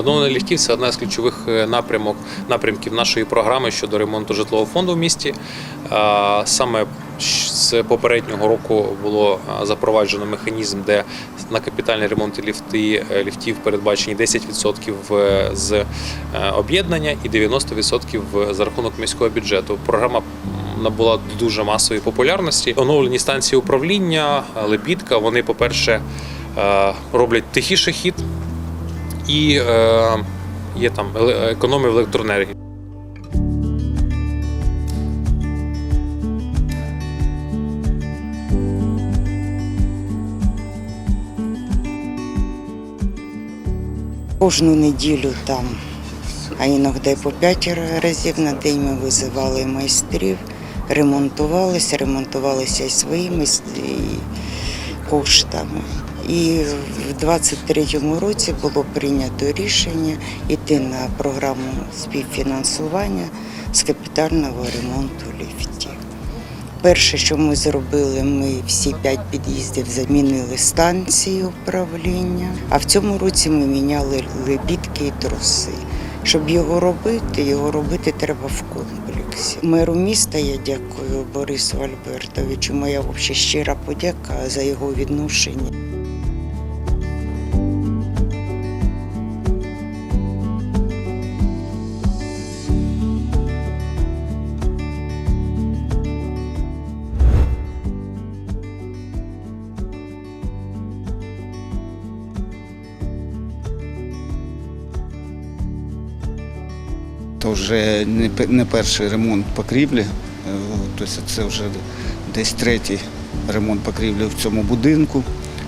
Оновлення ліфтів це одна з ключових е, напрямок напрямків нашої програми щодо ремонту житлового фонду в місті. Саме з попереднього року було запроваджено механізм, де на капітальний ремонт ліфти, е, ліфтів передбачені 10% з е, об'єднання і 90% за рахунок міського бюджету. Програма набула дуже масової популярності. Оновлені станції управління, лебідка. Вони, по-перше, е, роблять тихіший хід і е, є там економія в електроенергії. Кожну неділю там, а іноді по п'ять разів на день ми визивали майстрів, ремонтувалися, ремонтувалися і своїми і коштами. І в 23-му році було прийнято рішення йти на програму співфінансування з капітального ремонту ліфтів. Перше, що ми зробили, ми всі п'ять під'їздів замінили станції управління. А в цьому році ми міняли лебідки і труси. Щоб його робити, його робити треба в комплексі. Меру міста я дякую Борису Альбертовичу. Моя взагалі щира подяка за його відношення. То вже не, перший ремонт покрівлі, е, тобто це вже десь третій ремонт покрівлі в цьому будинку,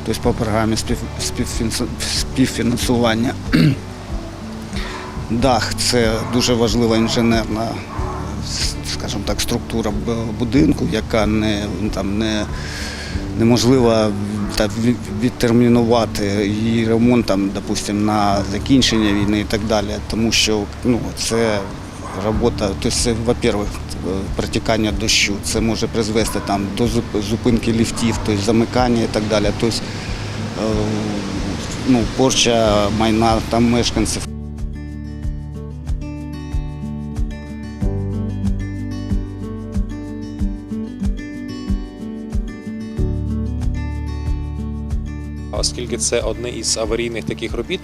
тобто по програмі співфінансування. Дах це дуже важлива інженерна, структура будинку, яка не, неможливо та, відтермінувати її ремонт, там, допустим, на закінчення війни і так далі. Тому що ну, це робота, тобто, во-первых, е, протікання дощу, це може призвести там, до зупинки ліфтів, тобто замикання і так далі. Тобто, е, ну, порча майна там мешканців. Оскільки це одне із аварійних таких робіт,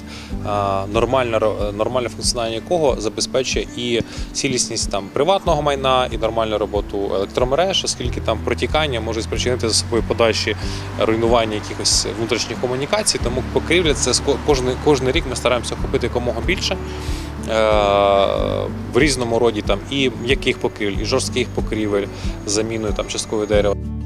нормальне, нормальне функціонування якого забезпечує і цілісність там приватного майна, і нормальну роботу електромереж, оскільки там протікання може спричинити за собою подальші руйнування якихось внутрішніх комунікацій. Тому покрівля це кожний, кожний рік ми стараємося купити якомога більше. е, В різному роді там і м'яких покрівель, і жорстких покрівель заміною там часткової дерева.